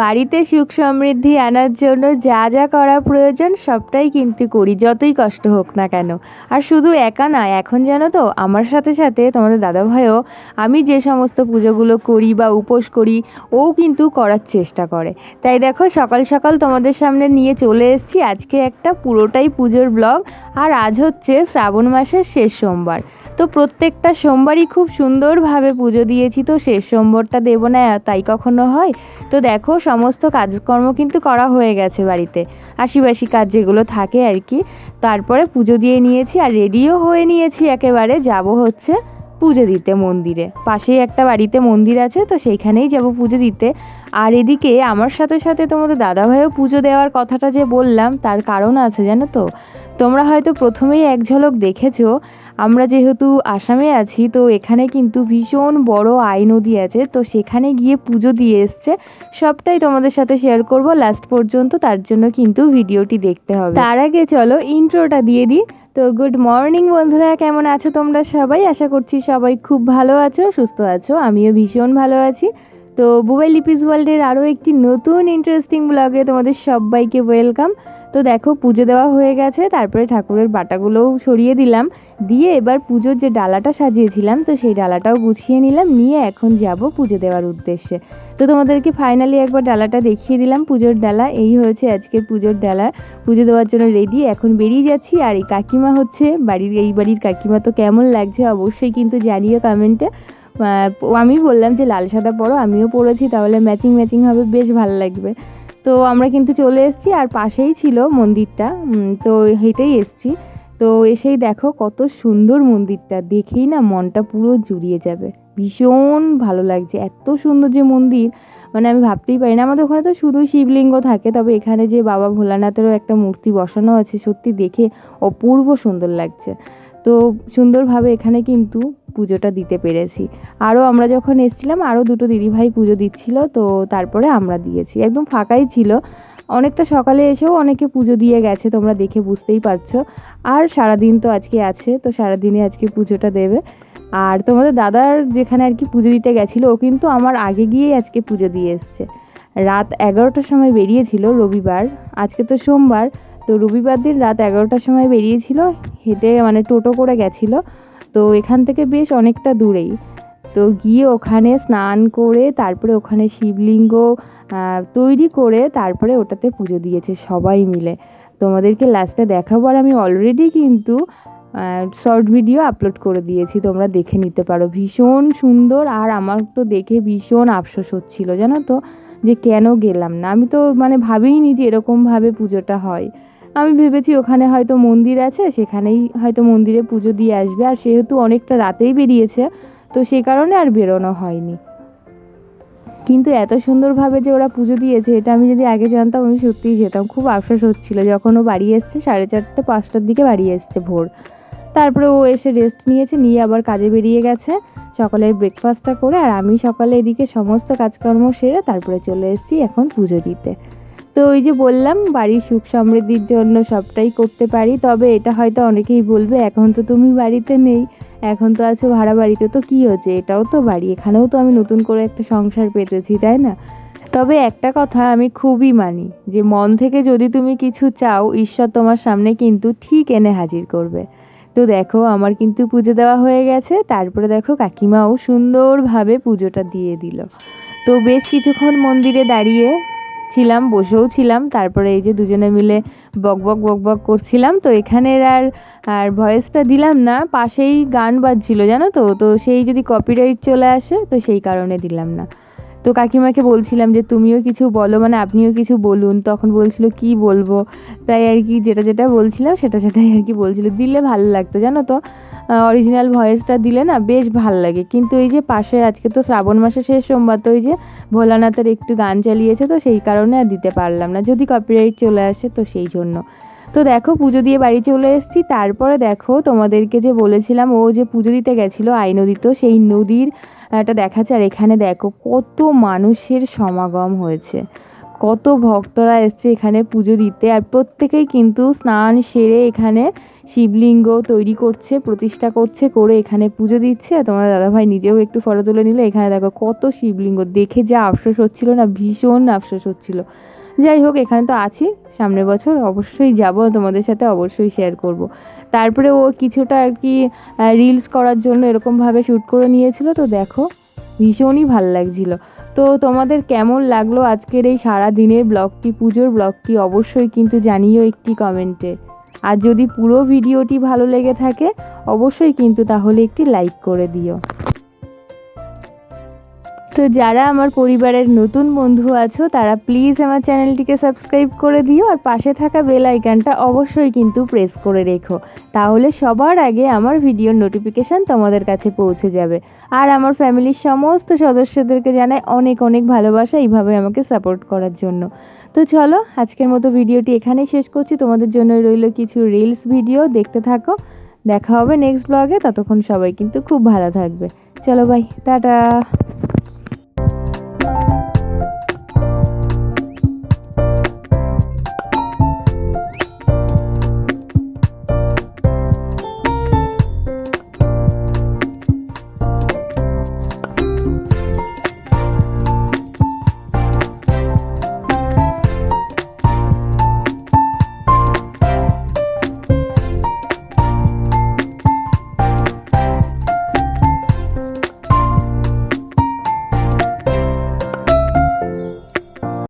বাড়িতে সুখ সমৃদ্ধি আনার জন্য যা যা করা প্রয়োজন সবটাই কিন্তু করি, যতই কষ্ট হোক না কেন। আর শুধু একা না, এখন জানো তো, আমার সাথে সাথে তোমাদের দাদাভাইও আমি যে সমস্ত পুজোগুলো করি বা উপোস করি, ও কিন্তু করার চেষ্টা করে। তাই দেখো, সকাল সকাল তোমাদের সামনে নিয়ে চলে এসেছি। আজকে একটা পুরোটাই পুজোর ব্লগ। আর আজ হচ্ছে শ্রাবণ মাসের শেষ সোমবার। তো প্রত্যেকটা সোমবারই খুব সুন্দরভাবে পুজো দিয়েছি তো শেষ সোমবারটা দেবো না, তাই কখনো হয়? তো দেখো, সমস্ত কাজকর্ম কিন্তু করা হয়ে গেছে বাড়িতে। আশিবাসী কাজ যেগুলো থাকে আর কি, তারপরে পুজো দিয়ে নিয়েছি আর রেডিও হয়ে নিয়েছি একেবারে। যাব হচ্ছে পুজো দিতে মন্দিরে। পাশেই একটা বাড়িতে মন্দির আছে, তো সেইখানেই যাব পুজো দিতে। আর এদিকে আমার সাথে সাথে তোমাদের দাদাভাইও পুজো দেওয়ার কথাটা যে বললাম, তার কারণ আছে জানো তো? তোমরা হয়তো প্রথমেই এক ঝলক দেখেছ আমরা যেহেতু আসামে আছি, তো এখানে কিন্তু ভীষণ বড় আই নদী আছে, তো সেখানে গিয়ে পুজো দিয়ে এসছে। সবটাই তোমাদের সাথে শেয়ার করব লাস্ট পর্যন্ত তার জন্য কিন্তু ভিডিওটি দেখতে হবে। তার আগে চলো ইন্ট্রোটা দিয়ে দিই। তো গুড মর্নিং বন্ধুরা, কেমন আছো তোমরা সবাই? আশা করছি সবাই খুব ভালো আছো, সুস্থ আছো, আমিও ভীষণ ভালো আছি। তো বুবাই লিপিস ওয়ার্ল্ডের আরও একটি নতুন ইন্টারেস্টিং ব্লগে তোমাদের সবাইকে ওয়েলকাম তো দেখো, পুজো দেওয়া হয়ে গেছে। তারপরে ঠাকুরের বাটাগুলোও সরিয়ে দিলাম। দিয়ে এবার পুজোর যে ডালাটা সাজিয়েছিলাম, তো সেই ডালাটাও গুছিয়ে নিলাম। নিয়ে এখন যাব পুজো দেওয়ার উদ্দেশ্যে। তো তোমাদেরকে ফাইনালি একবার ডালাটা দেখিয়ে দিলাম, পুজোর ডালা। এই হয়েছে আজকের পুজোর ডালা। পুজো দেওয়ার জন্য রেডি এখন বেরিয়ে যাচ্ছি। আর এই কাকিমা হচ্ছে, বাড়ির, এই বাড়ির কাকিমা তো কেমন লাগছে অবশ্যই কিন্তু জানিও কমেন্টে আমি বললাম যে লাল সাদা পরো, আমিও পরেছি, তাহলে ম্যাচিং ম্যাচিং হবে, বেশ ভালো লাগবে। তো আমরা কিন্তু চলে এসেছি, আর পাশেই ছিল মন্দিরটা তো হেঁটেই এসছি। তো এসেই দেখো কত সুন্দর মন্দিরটা, দেখেই না মনটা পুরো জুড়িয়ে যাবে। ভীষণ ভালো লাগছে, এত সুন্দর যে মন্দির মানে আমি ভাবতেই পারি না। আমাদের ওখানে তো শুধু শিবলিঙ্গ থাকে, তবে এখানে যে বাবা ভোলানাথেরও একটা মূর্তি বসানো আছে, সত্যি দেখে অপূর্ব সুন্দর লাগছে। তো সুন্দরভাবে এখানে কিন্তু পুজোটা দিতে পেরেছি। আরও আমরা যখন এসেছিলাম, আরও দুটো দিদিভাই পুজো দিচ্ছিল, তো তারপরে আমরা দিয়েছি। একদম ফাঁকাই ছিল। অনেকটা সকালে এসেও অনেকে পুজো দিয়ে গেছে, তোমরা দেখে বুঝতেই পারছ। আর সারাদিন তো আজকে আছে, তো সারাদিনে আজকে পুজোটা দেবে। আর তোমাদের দাদার যেখানে আর কি পুজো দিতে গেছিল, ও কিন্তু আমার আগে গিয়েই আজকে পুজো দিয়ে এসছে। রাত এগারোটার সময় বেরিয়েছিল রবিবার। আজকে তো সোমবার তো রবিবার দিন রাত এগারোটার সময় বেরিয়েছিল, হেঁটে মানে টোটো করে গেছিল। তো এখান থেকে বেশ অনেকটা দূরেই। তো গিয়ে ওখানে স্নান করে, তারপরে ওখানে শিবলিঙ্গ তৈরি করে তারপরে ওটাতে পুজো দিয়েছে সবাই মিলে। তোমাদেরকে লাস্টে দেখাবো আর আমি অলরেডি কিন্তু শর্ট ভিডিও আপলোড করে দিয়েছি। তোমরা দেখে নিতে পারো। ভীষণ সুন্দর আর আমার তো দেখে ভীষণ আফসোস হচ্ছিল, জানো তো? যে কেন গেলাম না? আমি তো মানে ভাবিনি যে এরকমভাবে পুজোটা হয়। আমি ভেবেছি ওখানে হয়তো মন্দির আছে, সেখানেই হয়তো মন্দিরে পুজো দিয়ে আসবে। আর সেহেতু অনেকটা রাতেই বেরিয়েছে, তো সে কারণে আর বেরোনো হয়নি। কিন্তু এত সুন্দরভাবে যে ওরা পুজো দিয়েছে, এটা আমি যদি আগে জানতাম, আমি সত্যিই যেতাম। খুব আফসোস হচ্ছিল। যখন ও বাড়ি এসছে, সাড়ে চারটে, পাঁচটার দিকে বাড়ি এসছে ভোর। তারপরে ও এসে রেস্ট নিয়েছে, নিয়ে আবার কাজে বেরিয়ে গেছে। সকালে ব্রেকফাস্টটা করে, আর আমি সকালে এদিকে সমস্ত কাজকর্ম সেরে তারপরে চলে এসেছি এখন পুজো দিতে। তো ওই যে বললাম, বাড়ির সুখ সমৃদ্ধির জন্য সবটাই করতে পারি, তবে এটা হয়তো অনেকেই বলবে, এখন তো তুমি বাড়িতে নেই, এখন তো আছো ভাড়া বাড়িতে, তো কী হচ্ছে? এটাও তো বাড়ি, এখানেও তো আমি নতুন করে একটা সংসার পেতেছি, তাই না? তবে একটা কথা আমি খুবই মানি, যে মন থেকে যদি তুমি কিছু চাও, ঈশ্বর তোমার সামনে কিন্তু ঠিক এনে হাজির করবে। তো দেখো, আমার কিন্তু পুজো দেওয়া হয়ে গেছে, তারপরে দেখো কাকিমাও সুন্দরভাবে পুজোটা দিয়ে দিল। তো বেশ কিছুক্ষণ মন্দিরে দাঁড়িয়ে ছিলাম, বসেও ছিলাম। তারপরে এই যে দুজনে মিলে বক বক বক বক করছিলাম। তো এখানের আর আর ভয়েসটা দিলাম না, পাশেই গান বাজছিল, জানো তো? তো সেই যদি কপিরাইট চলে আসে, তো সেই কারণে দিলাম না। তো কাকিমাকে বলছিলাম যে, তুমিও কিছু বলো মানে আপনিও কিছু বলুন। তখন বলছিল, কি বলব? তাই আর কি যেটা যেটা বলছিলাম, সেটা, সেটাই আর কি বলছিল। দিলে ভালো লাগতো, জানো তো? অরিজিনাল ভয়েসটা দিলে না বেশ ভালো লাগে। কিন্তু এই যে পাশে আজকে তো শ্রাবণ মাসের শেষ সোমবার, তো ওই যে ভোলানাথের একটু গান চালিয়েছে, তো সেই কারণে আর দিতে পারলাম না। যদি কপিরাইট চলে আসে, তো সেই জন্য। তো দেখো, পুজো দিয়ে বাড়ি চলে এসেছি। তারপরে দেখো, তোমাদেরকে যে বলেছিলাম, ও যে পুজো দিতে গেছিল, আই নদী তো, সেই নদীর একটা দেখাচ্ছে। আর এখানে দেখো, কত মানুষের সমাগম হয়েছে। কত ভক্তরা এসছে এখানে পুজো দিতে। আর প্রত্যেকেই কিন্তু স্নান সেরে এখানে শিবলিঙ্গ তৈরি করছে, প্রতিষ্ঠা করছে, করে এখানে পুজো দিচ্ছে। আর তোমার দাদাভাই নিজেও একটু ফটো তুলে নিল। এখানে দেখো কত শিবলিঙ্গ। দেখে যা আফসোস হচ্ছিল না, ভীষণ আফসোস হচ্ছিল। যাই হোক, এখানে তো আছি। সামনের বছর অবশ্যই যাব, তোমাদের সাথে অবশ্যই শেয়ার করব। তারপরে ও কিছুটা আর কি রিলস করার জন্য এরকমভাবে শ্যুট করে নিয়েছিল। তো দেখো, ভীষণই ভালো লাগছিল। তো তোমাদের কেমন লাগল আজকের এই সারা দিনের ব্লগটি, পুজোর ব্লগটি? অবশ্যই কিন্তু জানিও একটি কমেন্টে আর যদি পুরো ভিডিওটি ভালো লেগে থাকে, অবশ্যই কিন্তু তাহলে একটি লাইক করে দিও। তো যারা আমার পরিবারের নতুন বন্ধু আছো, তারা প্লিজ আমার চ্যানেলটিকে সাবস্ক্রাইব করে দিও আর পাশে থাকা বেল আইকনটা অবশ্যই কিন্তু প্রেস করে রেখো। তাহলে সবার আগে আমার ভিডিওর নোটিফিকেশান তোমাদের কাছে পৌঁছে যাবে। আর আমার ফ্যামিলির সমস্ত সদস্যদেরকে জানাই অনেক অনেক ভালোবাসা এইভাবে আমাকে সাপোর্ট করার জন্য। তো চলো, আজকের মতো ভিডিওটি এখানেই শেষ করছি। তোমাদের জন্য রইল কিছু রিলস ভিডিও দেখতে থাকো। দেখা হবে নেক্সট ব্লগে ততক্ষণ সবাই কিন্তু খুব ভালো থাকবে। চলো বাই টাটা।